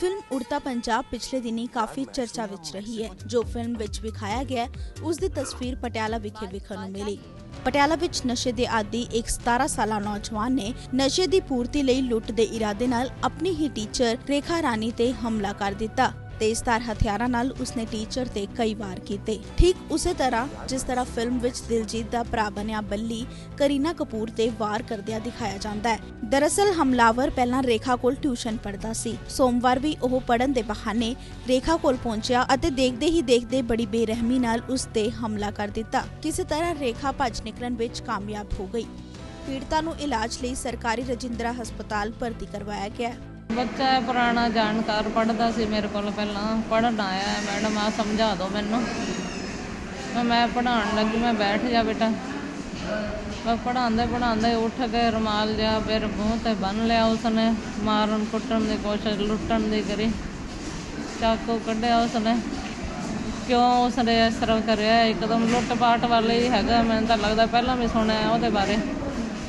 Film Udta Punjab ਪਿਛਲੇ ਦਿਨੀ ਕਾਫੀ ਚਰਚਾ ਵਿੱਚ ਰਹੀ ਹੈ ਜੋ ਫਿਲਮ ਵਿੱਚ ਵਿਖਾਇਆ ਗਿਆ ਹੈ, ਉਸ ਦੀ ਤਸਵੀਰ ਪਟਿਆਲਾ ਵਿਖੇ ਵੇਖਣ ਨੂੰ ਮਿਲੀ। ਪਟਿਆਲਾ ਵਿੱਚ ਨਸ਼ੇ ਦੇ ਆਦੀ ਇੱਕ 17 ਸਾਲਾ ਨੌਜਵਾਨ ਨੇ ਨਸ਼ੇ ਦੀ ਪੂਰਤੀ ਲਈ ਲੁੱਟ ਦੇ ਇਰਾਦੇ ਨਾਲ ਆਪਣੀ ਹੀ ਟੀਚਰ ਰੇਖਾ ਰਾਣੀ ਤੇ ਹਮਲਾ ਕਰ ਦਿੱਤਾ। ਤੇਜ਼ਧਾਰ ਹਥਿਆਰਾਂ ਨਾਲ ਉਸਨੇ ਟੀਚਰ ਤੇ ਕਈ ਵਾਰ ਕੀਤੇ। ਠੀਕ ਉਸੇ ਤਰ੍ਹਾਂ ਜਿਸ ਤਰ੍ਹਾਂ ਫਿਲਮ ਵਿੱਚ ਦਿਲਜੀਤ ਦਾ ਭਰਾ ਬਣਿਆ ਬੱਲੀ, ਕਰੀਨਾ ਕਪੂਰ ਤੇ ਵਾਰ ਕਰਦਿਆਂ ਦਿਖਾਇਆ ਜਾਂਦਾ ਹੈ। ਦਰਅਸਲ ਹਮਲਾਵਰ ਪਹਿਲਾਂ ਰੇਖਾ ਕੋਲ ਟਿਊਸ਼ਨ ਪੜ੍ਹਦਾ ਸੀ। ਸੋਮਵਾਰ ਵੀ ਉਹ ਪੜਨ ਦੇ ਬਹਾਨੇ ਰੇਖਾ ਕੋਲ ਪਹੁੰਚਿਆ ਅਤੇ ਦੇਖਦੇ ਹੀ ਦੇਖਦੇ ਬੜੀ ਬੇਰਹਿਮੀ ਨਾਲ ਉਸ ਤੇ ਹਮਲਾ ਕਰ ਦਿੱਤਾ। ਕਿਸੇ ਤਰ੍ਹਾਂ ਰੇਖਾ ਭੱਜ ਨਿਕਲਣ ਵਿੱਚ ਕਾਮਯਾਬ ਹੋ ਗਈ। ਪੀੜਤਾ ਨੂੰ ਇਲਾਜ ਲਈ ਸਰਕਾਰੀ ਰਜਿੰਦਰਾ ਹਸਪਤਾਲ ਭਰਤੀ ਕਰਵਾਇਆ ਗਿਆ। ਬੱਚਾ ਪੁਰਾਣਾ ਜਾਣਕਾਰ ਪੜਦਾ ਸੀ ਮੇਰੇ ਕੋਲ ਪਹਿਲਾਂ। ਪੜਨ ਆਇਆ ਮੈਡਮ ਆ ਸਮਝਾ ਦਿਓ ਮੈਨੂੰ। ਮੈਂ ਮੈਂ ਪੜਾਉਣ ਲੱਗੀ, ਮੈਂ ਬੈਠ ਜਾ ਬੇਟਾ। ਮੈਂ ਪੜਾਉਂਦੇ ਪੜਾਉਂਦੇ ਉੱਠ ਕੇ ਰੁਮਾਲ ਜਾ ਫਿਰ ਮੂੰਹ ਤੇ ਬੰਨ ਲਿਆ ਉਸਨੇ, ਮਾਰਨ ਕੁੱਟਣ ਦੀ ਕੋਸ਼ਿਸ਼, ਲੁੱਟਣ ਦੀ ਕਰੀ। ਚਾਕੂ ਕੱਢਿਆ ਉਸਨੇ। ਕਿਉਂ ਉਸਨੇ ਇਸ ਤਰ੍ਹਾਂ ਕਰਿਆ? ਇੱਕਦਮ ਲੁੱਟ ਪਾਟ ਵਾਲੇ ਹੀ ਹੈਗਾ, ਮੈਨੂੰ ਤਾਂ ਲੱਗਦਾ ਪਹਿਲਾਂ ਵੀ ਸੁਣਿਆ ਉਹਦੇ ਬਾਰੇ।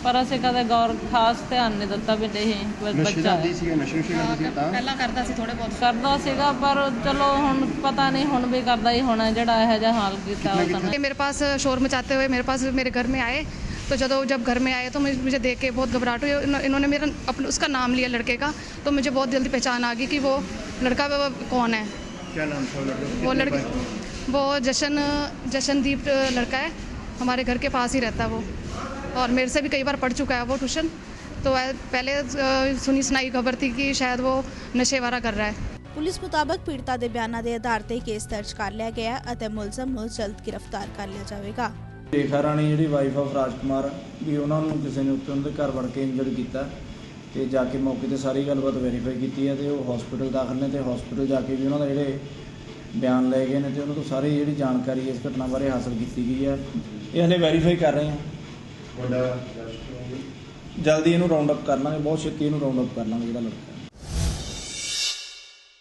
ਪਰ ਅਸੀਂ ਕਦੇ ਗੌਰ ਖਾਸ ਧਿਆਨ ਨਹੀਂ ਦਿੱਤਾ ਵੀ ਨਹੀਂ ਬ- ਨਸ਼ੇ ਬੱਚਾ ਦਾ ਹੈ ਆਦੀ ਸੀਗਾ ਨਸ਼ੇ ਨੁਸ਼ੇ ਕਰਦਾ ਸੀ ਤਾਂ ਪਹਿਲਾਂ ਕਰਦਾ ਸੀ ਥੋੜੇ ਬਹੁਤ ਕਰਦਾ ਸੀਗਾ ਪਰ ਚਲੋ ਹੁਣ ਪਤਾ ਨਹੀਂ ਹੁਣ ਵੀ ਕਰਦਾ ਹੀ ਹੋਣਾ ਜਿਹੜਾ ਇਹੋ ਜਿਹਾ ਹਾਲ ਕੀਤਾ ਉਸਨੇ ये मेरे पास शोर मचाते हुए मेरे पास मेरे घर में आए तो जब जब घर में आए तो मुझे मुझे देख के बहुत घबराहट हुई इन्हों- इन्होंने मेरा अपना उसका नाम लिया लड़के का तो मुझे बहुत जल्दी पहचान आ गई कि वो लड़का वो कौन है क्या नाम था वो लड़के का? वो कितने लड़के भाई? वो जशन जशनदीप लड़का है हमारे घर के पास ही रहता है वो और मेरे से भी कई बार पढ़ चुका है वो ट्यूशन तो वह- पहले अ, सुनी सुनाई खबर थी कि शायद वो नशे वाला कर रहा है ਪੁਲਿਸ ਮੁਤਾਬਕ ਪੀੜਤਾ ਦੇ ਬਿਆਨਾਂ ਦੇ ਆਧਾਰ ਤੇ ਕੇਸ ਦਰਜ ਕਰ ਲਿਆ ਗਿਆ ਹੈ ਅਤੇ ਮੁਲਜ਼ਮ ਨੂੰ ਜਲਦ ਗ੍ਰਿਫਤਾਰ ਕਰ ਲਿਆ ਜਾਵੇਗਾ ਰੇਖਾ ਰਾਣੀ ਜਿਹੜੀ ਵਾਈਫ ਆਫ ਰਾਜਕੁਮਾਰ ਵੀ ਉਹਨਾਂ ਨੂੰ ਕਿਸੇ ਨੇ ਉੱਤੇ ਉਹਨਾਂ ਦੇ ਘਰ ਵੜ ਕੇ ਇੰਜਰਡ ਕੀਤਾ ਤੇ ਜਾ ਕੇ ਮੌਕੇ ਤੇ ਸਾਰੀ ਗੱਲਬਾਤ ਵੈਰੀਫਾਈ ਕੀਤੀ ਹੈ ਤੇ ਉਹ ਹਸਪੀਟਲ ਦਾਖਲ ਨੇ ਤੇ ਹਸਪੀਟਲ ਜਾ ਕੇ ਵੀ ਉਹਨਾਂ ਦਾ ਜਿਹੜੇ ਬਿਆਨ ਲਏ ਗਏ ਨੇ ਤੇ ਉਹਨਾਂ ਤੋਂ ਸਾਰੀ ਜਿਹੜੀ ਜਾਣਕਾਰੀ ਇਸ ਘਟਨਾ ਬਾਰੇ ਹਾਸਲ ਕੀਤੀ ਗਈ ਹੈ ਇਹ ਹਲੇ ਵੈਰੀਫਾਈ ਕਰ ਰਹੇ ਹਾਂ ਵੱਡਾ ਜਲਦੀ ਇਹਨੂੰ ਰਾਉਂਡ ਅਪ ਕਰ ਲਾਂਗੇ, ਬਹੁਤ ਛੇਤੀ ਇਹਨੂੰ ਰਾਉਂਡ ਅਪ ਕਰ ਲਾਂਗੇ ਜਿਹੜਾ ਲੜਕਾ